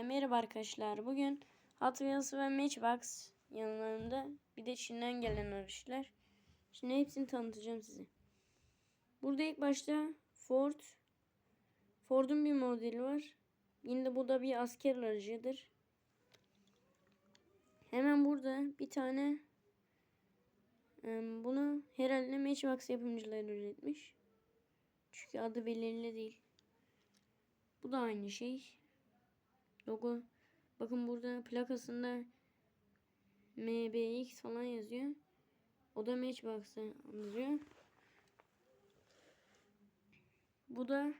E, merhaba arkadaşlar. Bugün Hot ve Matchbox yanlarında bir de Çin'den gelen araçlar. Şimdi hepsini tanıtacağım size. Burada ilk başta Ford. Ford'un bir modeli var. Yine de bu da bir asker aracıdır. Hemen burada bir tane em, bunu herhalde Matchbox yapımcıları üretmiş. Çünkü adı belirli değil. Bu da aynı şey. Logo. Bakın burada plakasında MBX falan yazıyor. O da Matchbox'ı andırıyor. Bu da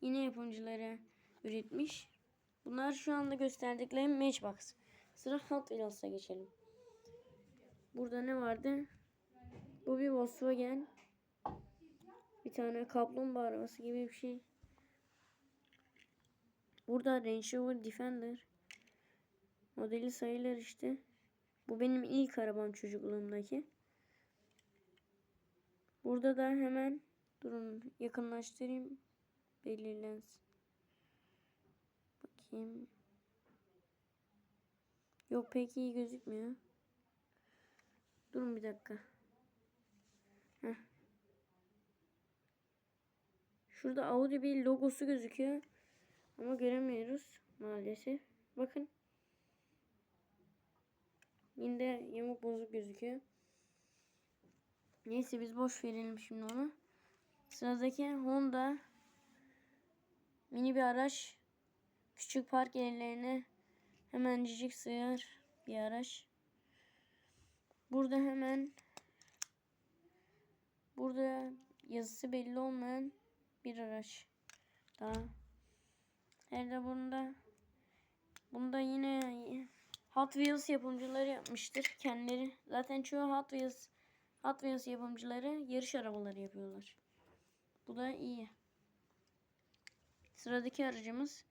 yine yapımcılara üretmiş. Bunlar şu anda gösterdiklerim Matchbox. Sıra Hot Wheels'a geçelim. Burada ne vardı? Bu bir Volkswagen. Bir tane kaplumbağa arabası gibi bir şey. Burada Range Rover Defender. Modeli sayılır işte. Bu benim ilk arabam çocukluğumdaki. Burada da hemen durun yakınlaştırayım. Belirlensin. Bakayım. Yok pek iyi gözükmüyor. Durun bir dakika. Heh. Şurada Audi bir logosu gözüküyor. Ama göremiyoruz maalesef. Bakın. Yine de yamuk bozuk gözüküyor. Neyse biz boş verelim şimdi onu. Sıradaki Honda mini bir araç. Küçük park yerlerine hemencik sığar bir araç. Burada hemen burada yazısı belli olmayan bir araç daha. Nerede bunda? Bunda yine Hot Wheels yapımcıları yapmıştır. Kendileri zaten çoğu Hot Wheels Hot Wheels yapımcıları yarış arabaları yapıyorlar. Bu da iyi. Sıradaki aracımız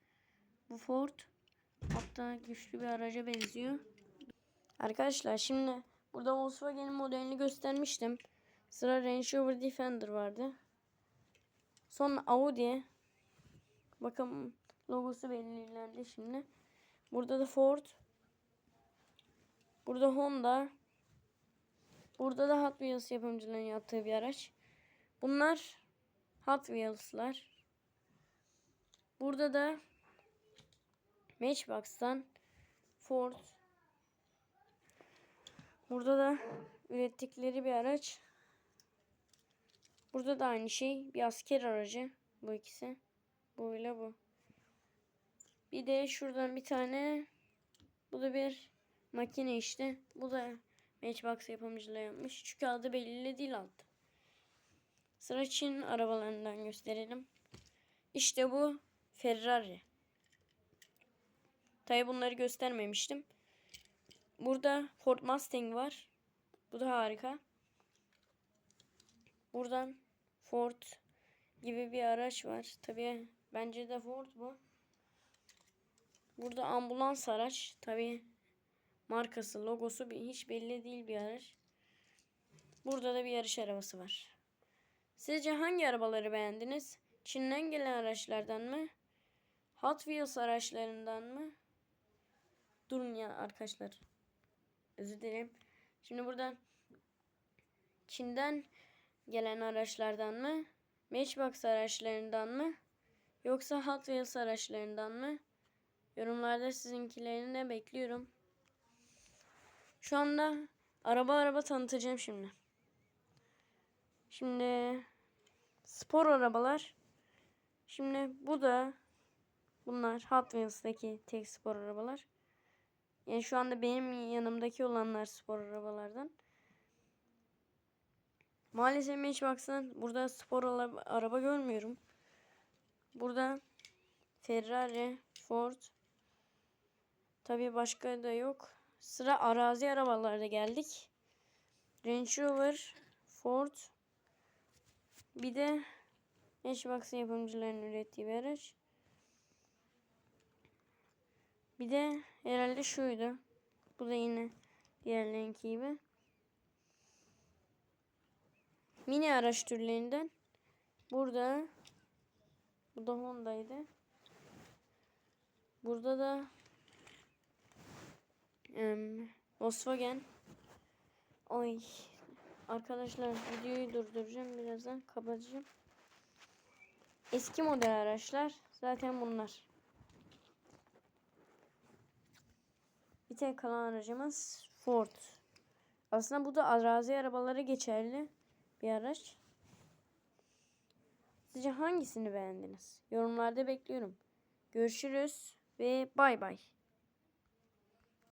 bu Ford. Hatta güçlü bir araca benziyor. Arkadaşlar şimdi burada Volkswagen'in modelini göstermiştim. Sıra Range Rover Defender vardı. Sonra Audi. Bakın logosu belirlendi şimdi. Burada da Ford. Burada Honda. Burada da Hot Wheels yapımcılarının yaptığı bir araç. Bunlar Hot Wheels'lar. Burada da Matchbox'tan Ford. Burada da ürettikleri bir araç. Burada da aynı şey. Bir asker aracı. Bu ikisi. Bu ile bu. Bir de şuradan bir tane. Bu da bir makine işte. Bu da Matchbox yapımcılığı yapmış. Çünkü adı belirli değil altta. Sıra Çin arabalarından gösterelim. İşte bu Ferrari. Tabi bunları göstermemiştim. Burada Ford Mustang var. Bu da harika. Buradan Ford gibi bir araç var. Tabi bence de Ford bu. Burada ambulans araç. Tabi markası, logosu hiç belli değil bir araç. Burada da bir yarış arabası var. Sizce hangi arabaları beğendiniz? Çin'den gelen araçlardan mı? Hot Wheels araçlarından mı? Durun ya arkadaşlar. Özür dilerim. Şimdi burada Çin'den gelen araçlardan mı? Matchbox araçlarından mı? Yoksa Hot Wheels araçlarından mı? Yorumlarda sizinkilerini de bekliyorum. Şu anda araba araba tanıtacağım şimdi. Şimdi spor arabalar. Şimdi bu da bunlar Hot Wheels'taki tek spor arabalar. Yani şu anda benim yanımdaki olanlar spor arabalardan. Maalesef Matchbox'ın burada spor araba görmüyorum. Burada Ferrari, Ford. Tabii başka da yok. Sıra arazi arabalarda geldik. Range Rover, Ford. Bir de Matchbox yapımcılarının ürettiği bir araç. Bir de herhalde şuydu. Bu da yine diğerlerinki gibi. Mini araç türlerinden. Burada bu da Honda'ydı. Burada da Volkswagen. Oy. Arkadaşlar videoyu durduracağım. Birazdan kapatacağım. Eski model araçlar. Zaten bunlar. Bir tek kalan aracımız Ford. Aslında bu da arazi arabaları geçerli bir araç. Sizce hangisini beğendiniz? Yorumlarda bekliyorum. Görüşürüz ve bay bay.